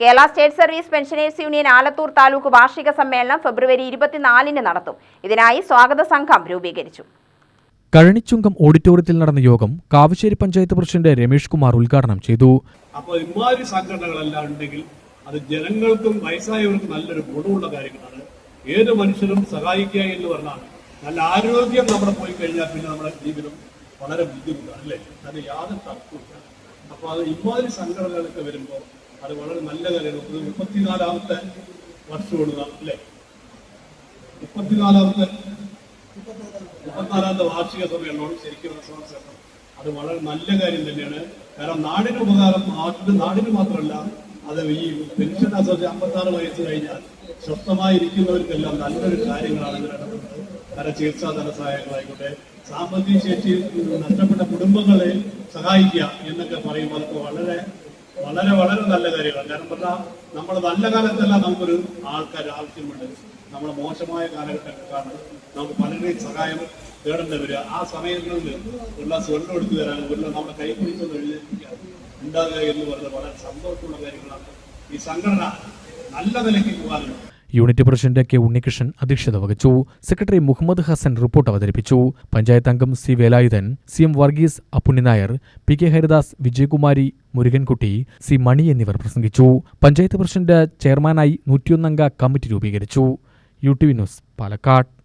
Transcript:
Kerala state service pensioners union Alathur taluk വാർഷിക സമ്മേളനം ഫെബ്രുവരി ഇരുപത്തിനാലിന് നടത്തും. ഇതിനായി സ്വാഗത സംഘം രൂപീകരിച്ചു. കഴനിച്ചുങ്കം ഓഡിറ്റോറിയത്തിൽ നടന്ന യോഗം കാവശ്ശേരി പഞ്ചായത്ത് പ്രസിഡന്റ് രമേഷ് കുമാർ ഉദ്ഘാടനം ചെയ്തു. അപ്പോൾ ഇമാതിരി സംഘടനകളെല്ലാം ഉണ്ടെങ്കിൽ അത് ജനങ്ങൾക്കും വയസ്സായവർക്കും നല്ലൊരു ഗുണമുള്ള കാര്യങ്ങളാണ്. ഏത് മനുഷ്യരും സഹായിക്കുക എന്ന് പറഞ്ഞാൽ നല്ല ആരോഗ്യം നമ്മുടെ പോയി കഴിഞ്ഞാൽ പിന്നെ നമ്മുടെ ജീവിതം വളരെ ബുദ്ധിമുട്ടാണ് അല്ലേ? അത് യാതൊരു തർക്കമില്ല അപ്പോൾ അത് ഇമാതിരി സംഘടനകളൊക്കെ വരുമ്പോൾ അത് വളരെ നല്ല കാര്യമാണ്. ഒരു മുപ്പത്തിനാലാമത്തെ വർഷമാണ് അല്ലേ? മുപ്പത്തിനാലാമത്തെ മുപ്പത്തിനാലാമത്തെ വാർഷിക സമ്മേളനമാണ് ശരിക്കും അത് വളരെ നല്ല കാര്യം തന്നെയാണ്. കാരണം നാടിന് ഉപകാരം നാടിന് നാടിന് മാത്രമല്ല അത് ഈ പെൻഷൻ അസോസിയേഷൻ അമ്പത്താറ് വയസ്സ് കഴിഞ്ഞാൽ സ്വസ്ഥമായിരിക്കുന്നവർക്കെല്ലാം നല്ലൊരു കാര്യങ്ങളാണ് നടക്കുന്നത്. പല ചികിത്സാ ധനസഹായങ്ങളായിക്കോട്ടെ സാമ്പത്തിക ശേഷി നഷ്ടപ്പെട്ട കുടുംബങ്ങളെ സഹായിക്കുക എന്നൊക്കെ പറയുമ്പോൾ വളരെ വളരെ വളരെ നല്ല കാര്യമാണ്. കാരണം പറഞ്ഞാൽ നമ്മൾ നല്ല കാലത്തെല്ലാം നമുക്കൊരു ആൾക്കാർ ആവശ്യമുണ്ട്. നമ്മുടെ മോശമായ കാലഘട്ടത്തിലാണ് നമുക്ക് പലരുടെയും സഹായം തേടേണ്ടി വരിക. ആ സമയങ്ങളിൽ ഉള്ള സ്വർണം എടുത്തു തരാൻ ഉള്ള നമ്മുടെ കൈ പിടിച്ചൊന്ന് എഴുന്നേൽപ്പിക്കാൻ ഉണ്ടാകുക എന്ന് പറയുന്നത് വളരെ സന്തോഷമുള്ള കാര്യങ്ങളാണ്. ഈ സംഘടന നല്ല നിലയ്ക്ക് പോകാനും യൂണിറ്റ് പ്രസിഡന്റ് കെ ഉണ്ണികൃഷ്ണൻ അധ്യക്ഷത വഹിച്ചു. സെക്രട്ടറി മുഹമ്മദ് ഹസൻ റിപ്പോർട്ട് അവതരിപ്പിച്ചു. പഞ്ചായത്ത് അംഗം C Velayudhan C M Varghese Appunni Nair P K Haridas Vijayakumari Murugankutty C Mani എന്നിവർ പ്രസംഗിച്ചു. പഞ്ചായത്ത് പ്രസിഡന്റ് ചെയർമാനായി നൂറ്റിയൊന്നംഗ കമ്മിറ്റി രൂപീകരിച്ചു. U T news Palakkad.